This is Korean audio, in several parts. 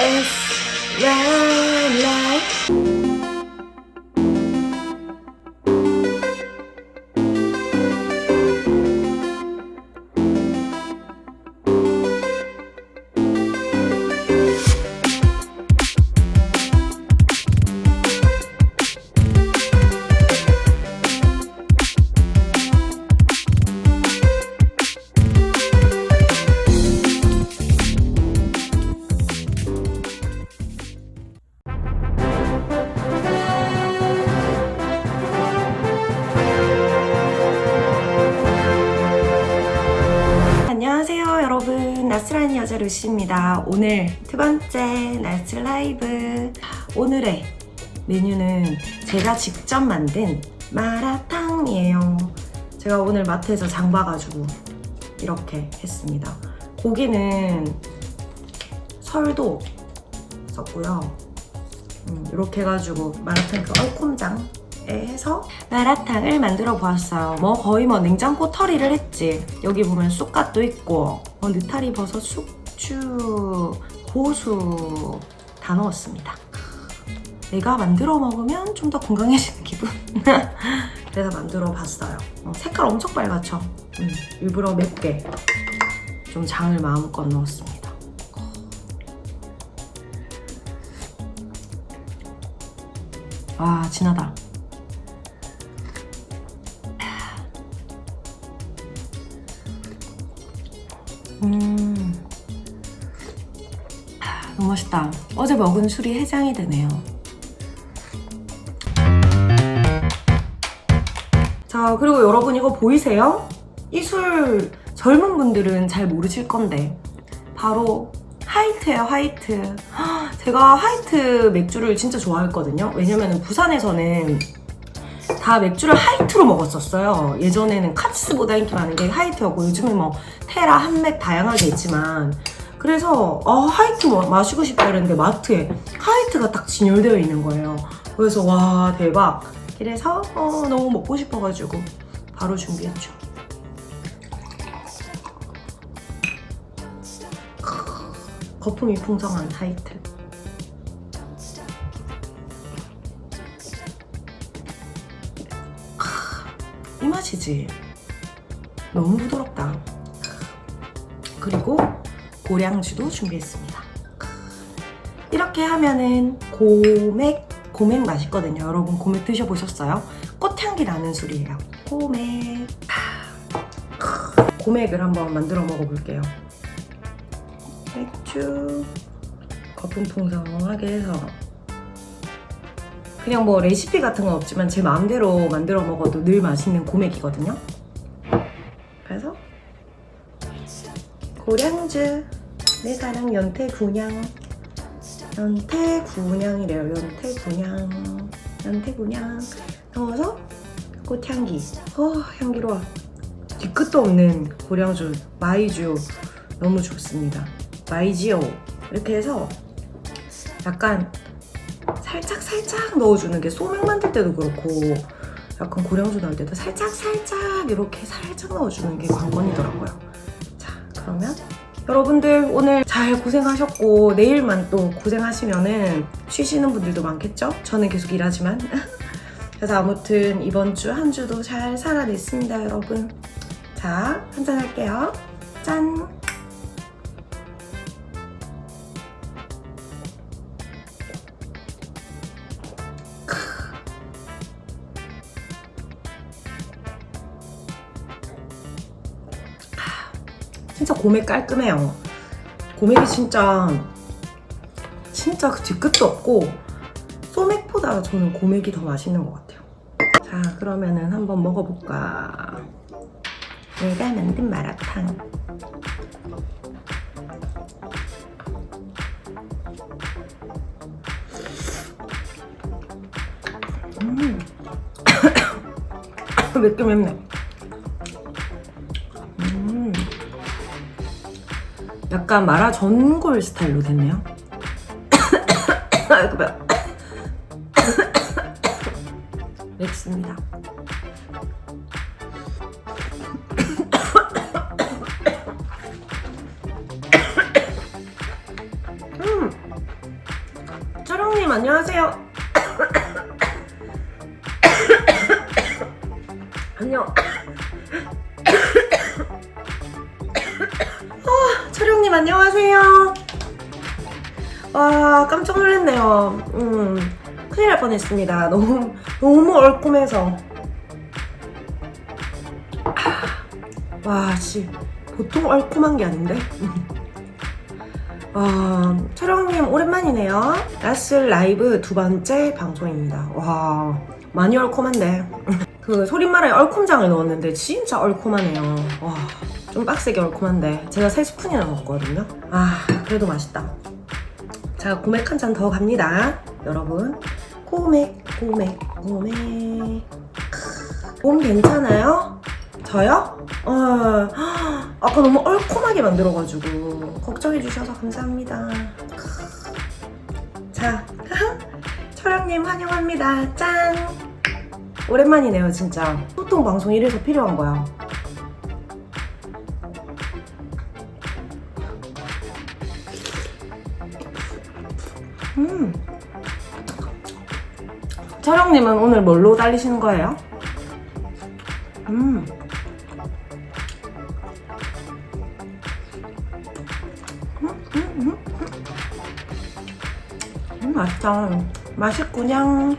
us round. 2시입니다. 오늘 두 번째 나이트 라이브. 오늘의 메뉴는 제가 직접 만든 마라탕이에요. 제가 오늘 마트에서 장 봐가지고 이렇게 했습니다. 고기는 설도 썼고요. 음, 이렇게 해가지고 마라탕 그 얼콤장 해서 마라탕을 만들어 보았어요. 뭐 거의 뭐 냉장고 털이를 했지. 여기 보면 쑥갓도 있고 뭐 느타리 버섯 쑥 숙주, 고수 다 넣었습니다. 내가 만들어 먹으면 좀 더 건강해지는 기분. 그래서 만들어 봤어요. 어, 색깔 엄청 빨갛죠? 음, 일부러 맵게 좀 장을 마음껏 넣었습니다. 와, 진하다. 맛있다. 어제 먹은 술이 해장이 되네요. 자, 그리고 여러분 이거 보이세요? 이 술 젊은 분들은 잘 모르실 건데 바로 하이트예요, 하이트. 헉, 제가 하이트 맥주를 진짜 좋아했거든요. 왜냐면 부산에서는 다 맥주를 하이트로 먹었었어요. 예전에는 카츠보다 인기 많은 게 하이트였고 요즘은 뭐 테라, 한맥 다양하게 있지만 그래서 아 하이트 뭐 마시고 싶다 그랬는데 마트에 하이트가 딱 진열되어 있는 거예요. 그래서 와 대박. 그래서 어, 너무 먹고 싶어가지고 바로 준비했죠. 크, 거품이 풍성한 하이트. 이 맛이지. 너무 부드럽다. 그리고 고량주도 준비했습니다. 이렇게 하면은 고맥, 고맥 맛있거든요. 여러분 고맥 드셔보셨어요? 꽃향기 나는 술이에요. 고맥. 고맥을 한번 만들어 먹어볼게요. 맥주. 거품 풍성하게 해서 그냥 뭐 레시피 같은 건 없지만 제 마음대로 만들어 먹어도 늘 맛있는 고맥이거든요. 그래서 고량주 내 사랑 연태군양. 연태군양이래요. 연태군양. 연태군양. 넣어서 꽃향기. 어 향기로워 뒤끝도 없는 고량주 마이주. 너무 좋습니다. 마이지오 이렇게 해서 약간 살짝 살짝 넣어주는 게 소맥 만들 때도 그렇고 약간 고량주 넣을 때도 살짝 살짝 이렇게 살짝 넣어주는 게 관건이더라고요. 자 그러면 여러분들 오늘 잘 고생하셨고 내일만 또 고생하시면은 쉬시는 분들도 많겠죠? 저는 계속 일하지만 그래서 아무튼 이번 주 한 주도 잘 살아냈습니다 여러분. 자 한잔 할게요. 짠. 진짜 고맥 깔끔해요. 고맥이 진짜 진짜 그 뒤끝도 없고 소맥보다 저는 고맥이 더 맛있는 것 같아요. 자 그러면은 한번 먹어볼까. 내가 만든 마라탕. 음. 맵게 맵네. 약간 마라 전골 스타일로 됐네요. 아이고 배야. 맵습니다. 음, 쩌렁님 안녕하세요. 안녕. 와, 깜짝 놀랐네요. 음, 큰일 날 뻔했습니다. 너무, 너무 얼콤해서. 아, 와, 씨. 보통 얼콤한 게 아닌데? 와, 촬영님 오랜만이네요. 라스 라이브 두 번째 방송입니다. 와, 많이 얼콤한데. 그 소림마라에 얼콤장을 넣었는데 진짜 얼콤하네요. 와, 좀 빡세게 얼콤한데. 제가 세 스푼이나 먹거든요. 아, 그래도 맛있다. 자, 고맥 한 잔 더 갑니다. 여러분. 고맥, 고맥, 고맥. 크, 몸 괜찮아요? 저요? 어, 아까 너무 얼콤하게 만들어가지고 걱정해주셔서 감사합니다. 크. 자, 철영님 환영합니다. 짠! 오랜만이네요, 진짜. 소통 방송 이래서 필요한 거야. 철영님은 오늘 뭘로 달리시는 거예요? 음. 음, 음, 음, 음. 음, 맛있다. 맛있구냥.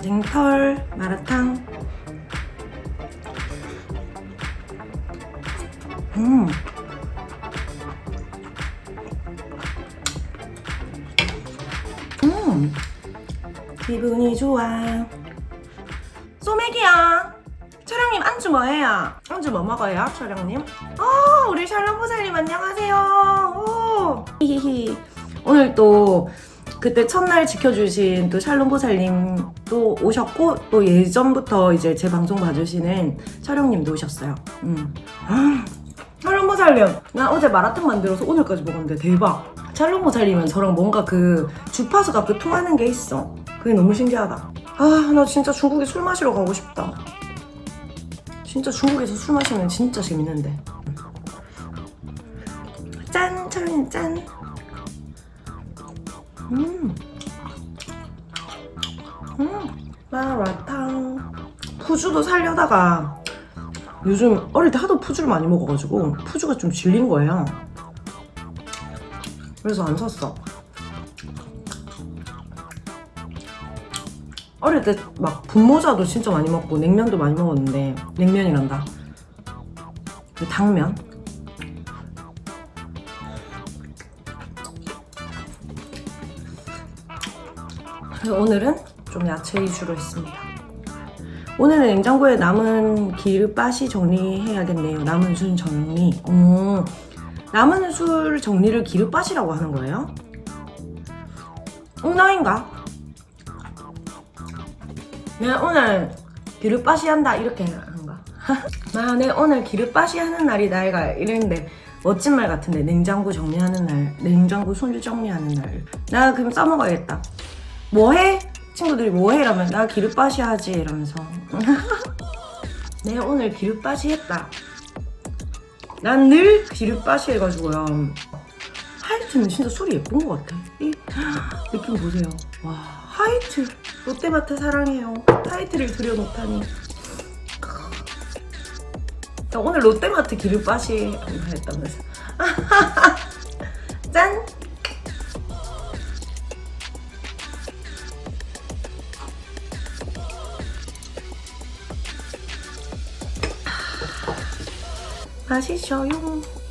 냉털 마라탕. 음. 음. 기분이 좋아. 소맥이야. 촬영님 안주 뭐예요? 안주 뭐 먹어요, 촬영님? 어, 우리 샬롬보살님 안녕하세요. 오. 오늘 또 그때 첫날 지켜주신 또 샬롬보살님 또 오셨고 또 예전부터 이제 제 방송 봐주시는 촬영님도 오셨어요. 음. 샬롬보살님, 나 어제 마라탕 만들어서 오늘까지 먹었는데 대박. 샬롬보살님은 저랑 뭔가 그 주파수가 그 통하는 게 있어. 그게 너무 신기하다. 아, 나 진짜 중국에 술 마시러 가고 싶다. 진짜 중국에서 술 마시면 진짜 재밌는데. 짠, 철린 짠. 음. 음. 마라탕. 푸주도 살려다가 요즘 어릴 때 하도 푸주를 많이 먹어가지고 푸주가 좀 질린 거예요. 그래서 안 샀어. 어릴 때 막 분모자도 진짜 많이 먹고 냉면도 많이 먹었는데 냉면이란다. 그 당면. 그래서 오늘은 좀 야채 위주로 했습니다. 오늘은 냉장고에 남은 기름빠시 정리해야겠네요. 남은 술 정리. 오, 남은 술 정리를 기름빠시라고 하는 거예요? 응나인가? 내가 오늘 기름빠시 한다 이렇게 하는 거야. 나 내 오늘 기름빠시 하는 날이다 이가 이랬는데 멋진 말 같은데 냉장고 정리하는 날, 냉장고 손질 정리하는 날. 나 그럼 써먹어야겠다. 뭐해? 친구들이 뭐해? 이러면 나 기름빠시 하지 이러면서 내가 오늘 기름빠시 했다. 난 늘 기름빠시 해가지고요. 하이트는 진짜 술이 예쁜 것 같아. 이 느낌 보세요. 와 하이트 롯데마트 사랑해요. 하이트를 들여놓다니. 나 오늘 롯데마트 기름빠시 했다면서. 짠. 맛있어요.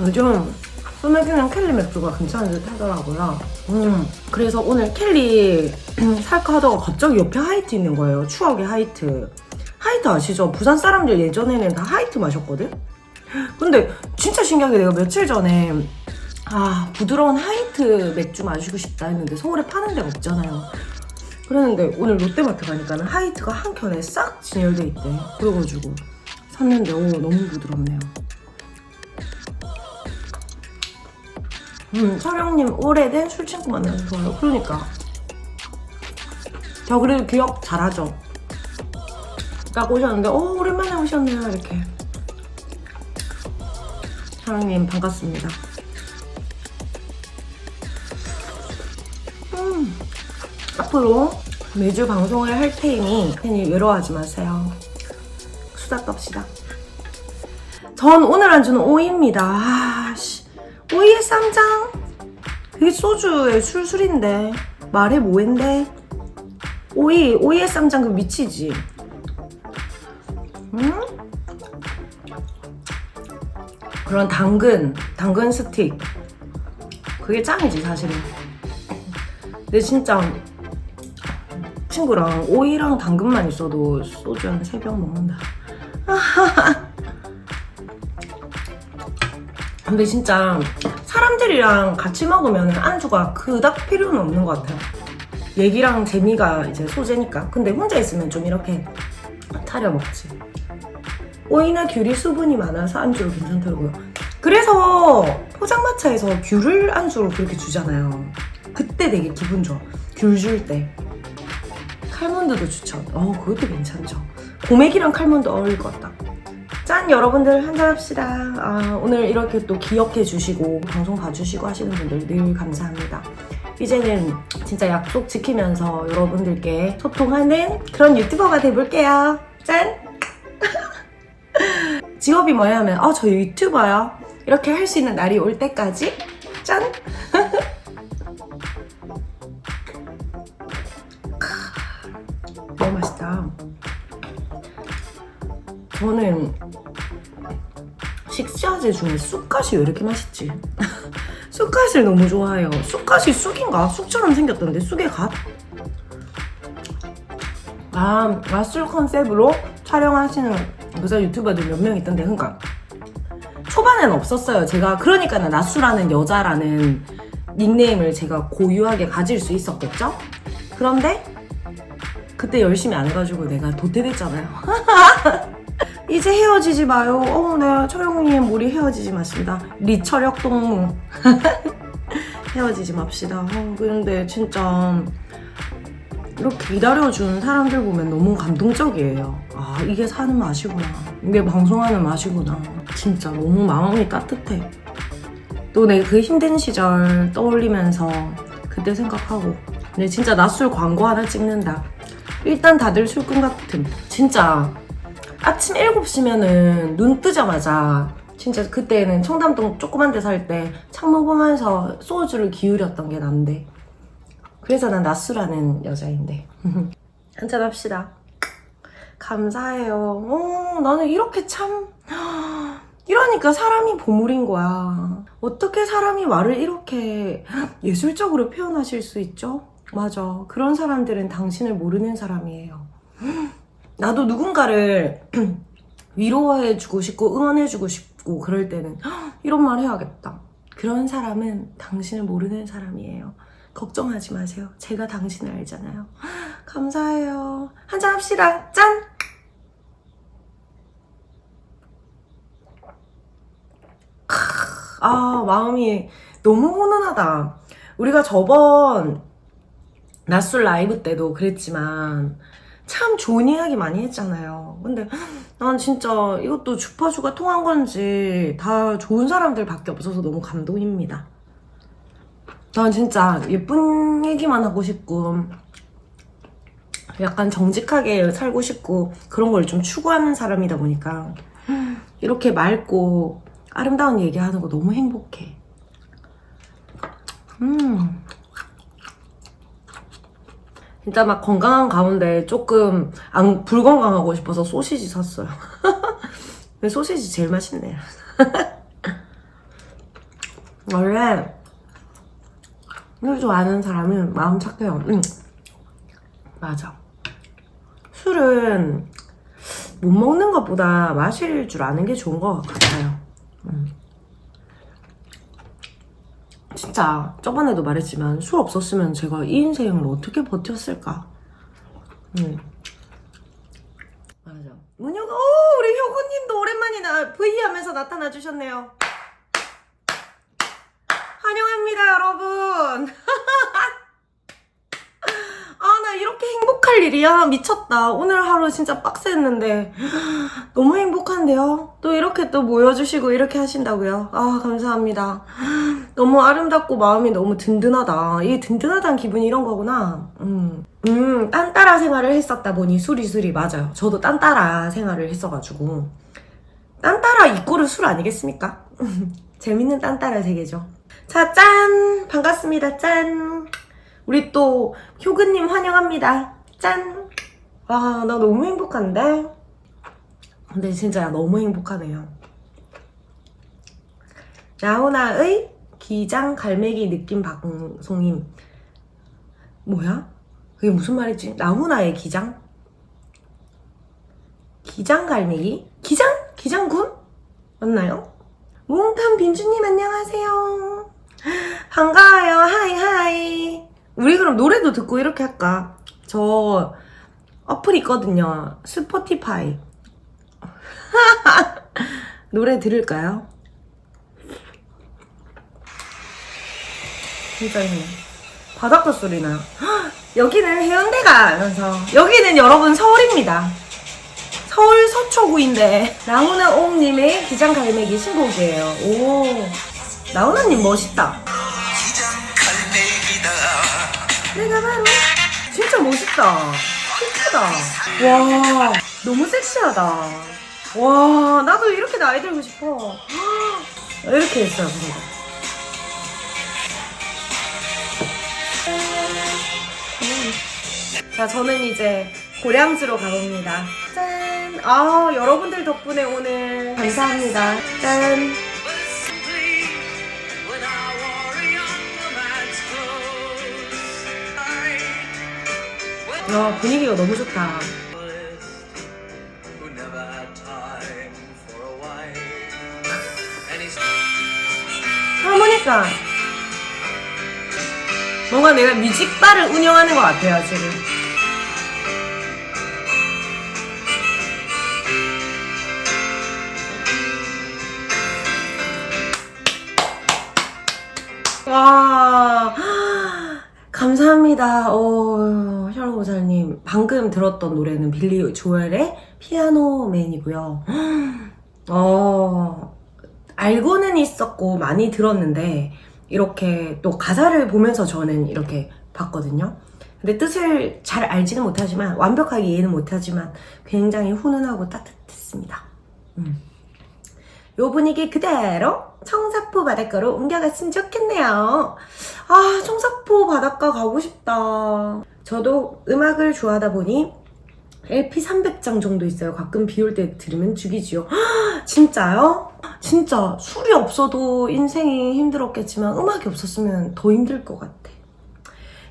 요즘 소맥이랑 켈리 맥주가 괜찮은 듯 하더라고요. 음, 그래서 오늘 켈리 살까 하다가 갑자기 옆에 하이트 있는 거예요. 추억의 하이트. 하이트 아시죠? 부산 사람들 예전에는 다 하이트 마셨거든? 근데 진짜 신기하게 내가 며칠 전에 아 부드러운 하이트 맥주 마시고 싶다 했는데 서울에 파는 데가 없잖아요. 그랬는데 오늘 롯데마트 가니까는 하이트가 한 켠에 싹 진열돼 있대. 그래가지고 샀는데 오 너무 부드럽네요. 음, 서령님 오래된 술 친구 만나서 좋아요. 그러니까. 저 그래도 기억 잘하죠. 딱 오셨는데, 오, 오랜만에 오셨네요. 이렇게. 사랑님, 반갑습니다. 음, 앞으로 매주 방송을 할 테니 괜히 외로워하지 마세요. 수다 떱시다. 전 오늘 안주는 오이입니다. 아, 씨. 오이에 쌈장? 그게 소주에 술술인데. 말해 뭐인데? 오이 오이에 쌈장 그 미치지. 음? 그런 당근 당근 스틱. 그게 짱이지 사실은. 근데 진짜 친구랑 오이랑 당근만 있어도 소주 한 3병 먹는다 근데 진짜 사람들이랑 같이 먹으면 안주가 그닥 필요는 없는 것 같아요. 얘기랑 재미가 이제 소재니까. 근데 혼자 있으면 좀 이렇게 타려 먹지. 오이나 귤이 수분이 많아서 안주로 괜찮더라고요. 그래서 포장마차에서 귤을 안주로 그렇게 주잖아요. 그때 되게 기분 좋아. 귤 줄 때. 칼몬드도 추천. 어, 그것도 괜찮죠. 고맥이랑 칼몬드 어울릴 것 같다. 짠 여러분들 한잔합시다. 아, 오늘 이렇게 또 기억해 주시고 방송 봐주시고 하시는 분들 늘 감사합니다. 이제는 진짜 약속 지키면서 여러분들께 소통하는 그런 유튜버가 돼볼게요. 짠! 직업이 뭐야 하면 어 저 유튜버요. 이렇게 할 수 있는 날이 올 때까지? 짠! 너무 맛있다. 저는 식자재 중에 쑥갓이 왜 이렇게 맛있지? 쑥갓을 너무 좋아해요. 쑥갓이 쑥인가? 쑥처럼 생겼던데 쑥의 갓? 아, 맛술 컨셉으로 촬영하시는 여자 유튜버들 몇 명 있던데, 그러니까 초반에는 없었어요. 제가 그러니까 나수라는 여자라는 닉네임을 제가 고유하게 가질 수 있었겠죠? 그런데 그때 열심히 안 해가지고 내가 도태됐잖아요. 이제 헤어지지 마요. 어, 네, 철영님 우리 헤어지지 마십니다. 리철혁 동무. 헤어지지 맙시다. 어, 근데 진짜 이렇게 기다려준 사람들 보면 너무 감동적이에요. 아, 이게 사는 맛이구나. 이게 방송하는 맛이구나. 진짜 너무 마음이 따뜻해. 또 내가 그 힘든 시절 떠올리면서 그때 생각하고. 근데 진짜 낮술 광고 하나 찍는다. 일단 다들 술꾼 같음. 진짜 아침 7시면은 눈 뜨자마자 진짜 그때는 청담동 조그만 데 살 때 창문 보면서 소주를 기울였던 게 난데. 그래서 난 나수라는 여자인데. 한잔 합시다. 감사해요. 어, 나는 이렇게 참. 이러니까 사람이 보물인 거야. 어떻게 사람이 말을 이렇게 예술적으로 표현하실 수 있죠? 맞아. 그런 사람들은 당신을 모르는 사람이에요 나도 누군가를 위로해주고 싶고 응원해주고 싶고 그럴 때는 "헉, 이런 말 해야겠다. 그런 사람은 당신을 모르는 사람이에요. 걱정하지 마세요. 제가 당신을 알잖아요. 감사해요. 한잔 합시다. 짠! 아, 마음이 너무 훈훈하다. 우리가 저번 낮술 라이브 때도 그랬지만 참 좋은 이야기 많이 했잖아요. 근데 난 진짜 이것도 주파수가 통한 건지 다 좋은 사람들밖에 없어서 너무 감동입니다. 난 진짜 예쁜 얘기만 하고 싶고 약간 정직하게 살고 싶고 그런 걸 좀 추구하는 사람이다 보니까 이렇게 맑고 아름다운 얘기하는 거 너무 행복해. 음. 진짜 막 건강한 가운데 조금 안 불건강하고 싶어서 소시지 샀어요. 근데 소시지 제일 맛있네요. 원래 술 좋아하는 사람은 마음 착해요. 응. 맞아. 술은 못 먹는 것보다 마실 줄 아는 게 좋은 것 같아요. 음. 진짜 저번에도 말했지만 술 없었으면 제가 이 인생을 어떻게 버텼을까? 음. 맞아. 문효가, 오, 우리 효구님도 오랜만이나 V 하면서 나타나 주셨네요. 환영합니다, 여러분. 아, 나 이렇게 행복할 일이야. 미쳤다. 오늘 하루 진짜 빡셌는데. 너무 행복한데요? 또 이렇게 또 모여주시고 이렇게 하신다고요? 아, 감사합니다. 너무 아름답고 마음이 너무 든든하다. 이게 든든하다는 기분이 이런 거구나. 음, 음, 딴따라 생활을 했었다 보니 수리수리 맞아요. 저도 딴따라 생활을 했어가지고. 딴따라 이꼬르 술 아니겠습니까? 재밌는 딴따라 세계죠. 자, 짠! 반갑습니다, 짠! 우리 또 효근님 환영합니다. 짠! 와, 나 너무 행복한데? 근데 진짜 너무 행복하네요. 라오나의 기장 갈매기 느낌 방송임. 뭐야? 그게 무슨 말이지? 라오나의 기장? 기장 갈매기? 기장? 기장군? 맞나요? 몽탄 빈주님 안녕하세요. 반가워요. 하이 하이. 우리 그럼 노래도 듣고 이렇게 할까? 저 어플 있거든요. 스포티파이. 노래 들을까요? 진짜 있네. 바닷가 소리 나요. 헉, 여기는 해운대가 하면서 여기는 여러분 서울입니다. 서울 서초구인데 라우나 옹님의 기장갈매기 신곡이에요. 오 라우나님 멋있다. 내가 바로 진짜 멋있다. 예쁘다. 와 너무 섹시하다. 와 나도 이렇게 나이 들고 싶어. 헉, 이렇게 했어요. 근데. 자, 저는 이제 고량주로 가봅니다. 짠! 아, 여러분들 덕분에 오늘 감사합니다. 짠! 와, 분위기가 너무 좋다. 하모니카. 뭔가 내가 뮤직바를 운영하는 것 같아요, 지금. 와, 감사합니다. 어, 혈로보살님. 방금 들었던 노래는 빌리 조엘의 피아노맨이고요. 어, 알고는 있었고 많이 들었는데 이렇게 또 가사를 보면서 저는 이렇게 봤거든요. 근데 뜻을 잘 알지는 못하지만 완벽하게 이해는 못하지만 굉장히 훈훈하고 따뜻했습니다. 음. 요 분위기 그대로 청사포 바닷가로 옮겨갔으면 좋겠네요. 아, 청사포 바닷가 가고 싶다. 저도 음악을 좋아하다 보니 LP 300장 정도 있어요. 가끔 비 올 때 들으면 죽이지요. 헉, 진짜요? 진짜 술이 없어도 인생이 힘들었겠지만 음악이 없었으면 더 힘들 것 같아.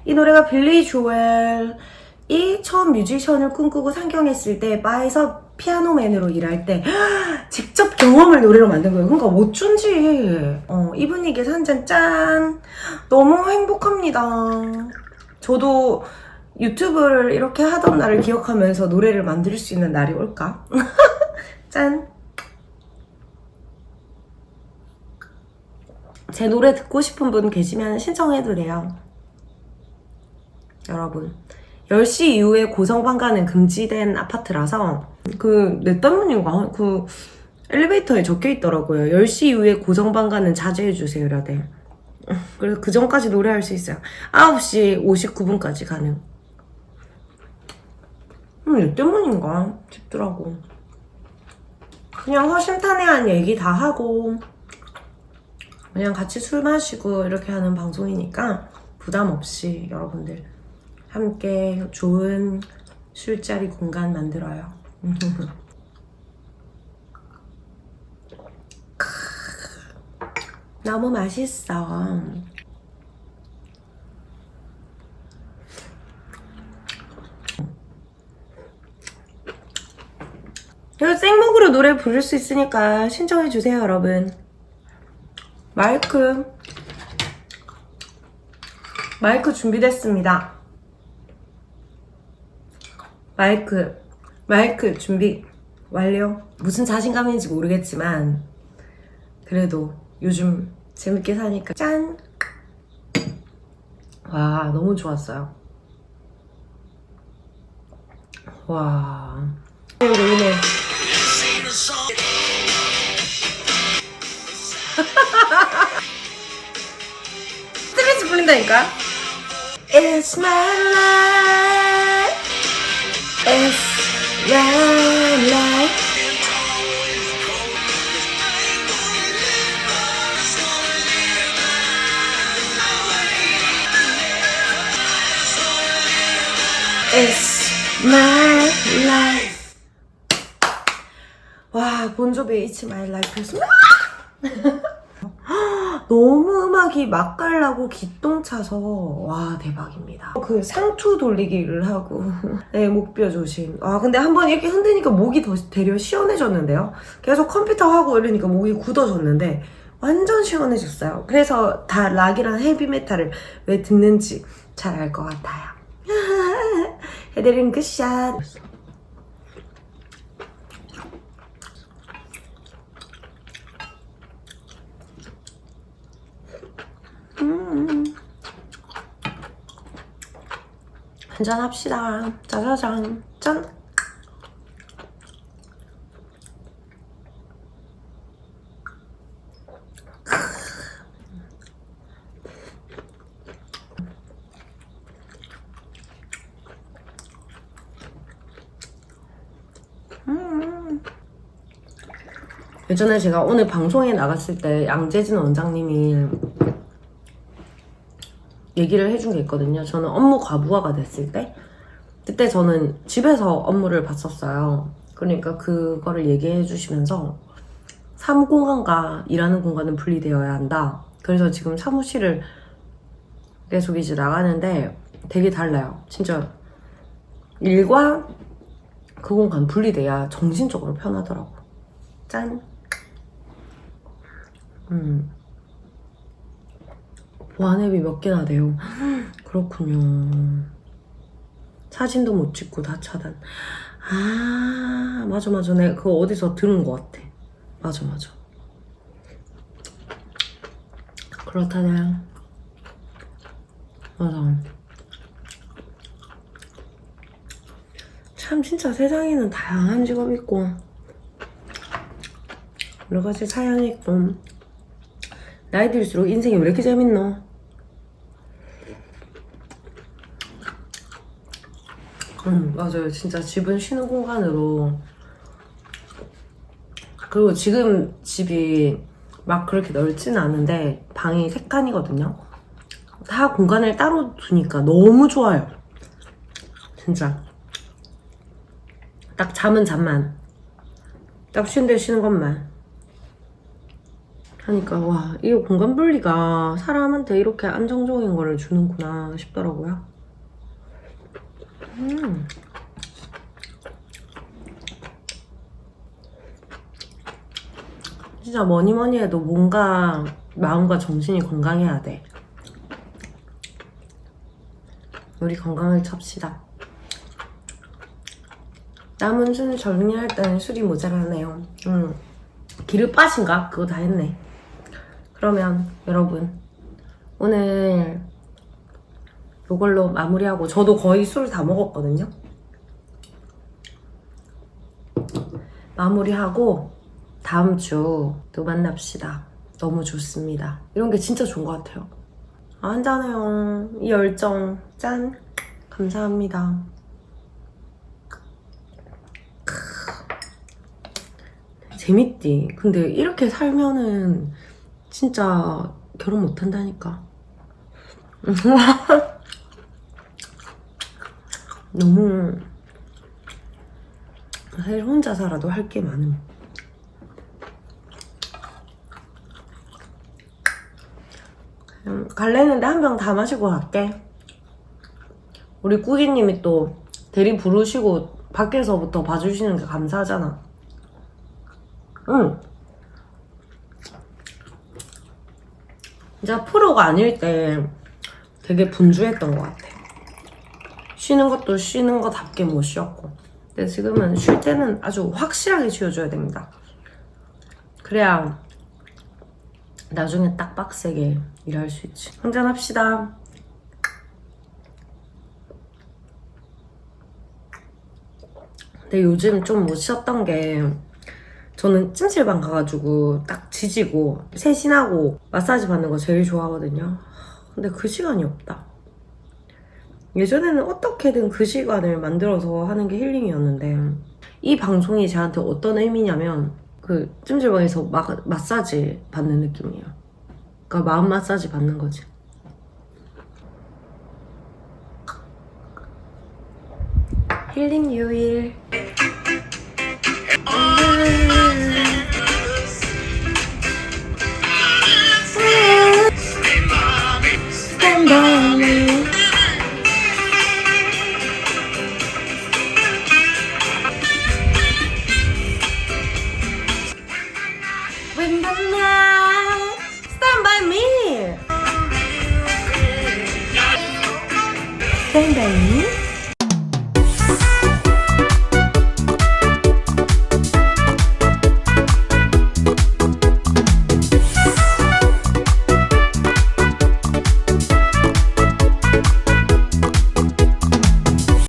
이 노래가 빌리 조엘이 처음 뮤지션을 꿈꾸고 상경했을 때 바에서 피아노맨으로 일할 때 헉, 직접 경험을 노래로 만든 거예요. 그러니까 어쩐지 어, 이 분위기에서 한 잔 짠 너무 행복합니다. 저도 유튜브를 이렇게 하던 날을 기억하면서 노래를 만들 수 있는 날이 올까? 짠! 제 노래 듣고 싶은 분 계시면 신청해도 돼요. 여러분. 10시 이후에 고성방가는 금지된 아파트라서 그 내 때문인가? 그 엘리베이터에 적혀 있더라고요. 10시 이후에 고성방가는 자제해 주세요. 이러대. 그래서 그 전까지 노래할 수 있어요. 9시 59분까지 가능. 음, 내 때문인가 싶더라고. 그냥 허심탄회한 얘기 다 하고 그냥 같이 술 마시고 이렇게 하는 방송이니까 부담 없이 여러분들 함께 좋은 술자리 공간 만들어요. 너무 맛있어. 이거 생목으로 노래 부를 수 있으니까 신청해 주세요, 여러분. 마이크 마이크 준비됐습니다. 마이크 마이크 준비 완료. 무슨 자신감인지 모르겠지만 그래도 요즘 재밌게 사니까 짠. 와 너무 좋았어요. 와. a song 풀린다니까? It's my life. It's my life. It's my life. 와, 본조비의 It's my life였습니다. 너무 음악이 맛깔나고 기똥차서 와 대박입니다. 그 상투 돌리기를 하고 네 목뼈 조심. 아 근데 한번 이렇게 흔드니까 목이 더 되려 시원해졌는데요. 계속 컴퓨터 하고 이러니까 목이 굳어졌는데 완전 시원해졌어요. 그래서 다 락이랑 헤비메탈을 왜 듣는지 잘 알 것 같아요. 헤드링 굿샷. 한잔 합시다. 짜자잔. 짠. 음. 예전에 제가 오늘 방송에 나갔을 때 양재진 원장님이 얘기를 해준 게 있거든요. 저는 업무 과부하가 됐을 때 그때 저는 집에서 업무를 봤었어요. 그러니까 그거를 얘기해 주시면서 사무공간과 일하는 공간은 분리되어야 한다. 그래서 지금 사무실을 계속 이제 나가는데 되게 달라요. 진짜 일과 그 공간 분리돼야 정신적으로 편하더라고. 짠. 음. 보안앱이 몇 개나 돼요. 그렇군요. 사진도 못 찍고 다 차단. 아, 맞아, 맞아. 내가 그거 어디서 들은 것 같아. 맞아, 맞아. 그렇다네. 맞아. 참, 진짜 세상에는 다양한 직업이 있고, 여러 가지 사연이 있고, 나이 들수록 인생이 왜 이렇게 재밌노? 음, 맞아요. 진짜 집은 쉬는 공간으로. 그리고 지금 집이 막 그렇게 넓지는 않은데, 방이 세 칸이거든요. 다 공간을 따로 두니까 너무 좋아요. 진짜. 딱 잠은 잠만. 딱 쉬는 데 쉬는 것만. 하니까 와, 이 공간 분리가 사람한테 이렇게 안정적인 거를 주는구나 싶더라고요. 음. 진짜 뭐니 뭐니 해도 뭔가 마음과 정신이 건강해야 돼. 우리 건강을 찹시다. 남은 술 정리할 때는 술이 모자라네요. 음. 기름 빠진가? 그거 다 했네. 그러면 여러분 오늘 이걸로 마무리하고 저도 거의 술 다 먹었거든요. 마무리하고 다음 주 또 만납시다. 너무 좋습니다. 이런 게 진짜 좋은 것 같아요. 아, 한잔해요. 이 열정 짠. 감사합니다. 재밌디. 근데 이렇게 살면은 진짜 결혼 못 한다니까. 너무 사실 혼자 살아도 할 게 많음. 음, 갈래는데 한 병 다 마시고 갈게. 우리 꾸기님이 또 대리 부르시고 밖에서부터 봐주시는 게 감사하잖아. 응. 진짜 프로가 아닐 때 되게 분주했던 것 같아. 쉬는 것도 쉬는 거답게 못 쉬었고. 근데 지금은 쉴 때는 아주 확실하게 쉬어줘야 됩니다. 그래야 나중에 딱 빡세게 일할 수 있지. 한잔합시다. 근데 요즘 좀 못 쉬었던 게 저는 찜질방 가가지고 딱 지지고 세신하고 마사지 받는 거 제일 좋아하거든요. 근데 그 시간이 없다. 예전에는 어떻게든 그 시간을 만들어서 하는 게 힐링이었는데 이 방송이 저한테 어떤 의미냐면 그 찜질방에서 마, 마사지 받는 느낌이에요. 그러니까 마음 마사지 받는 거지. 힐링 유일.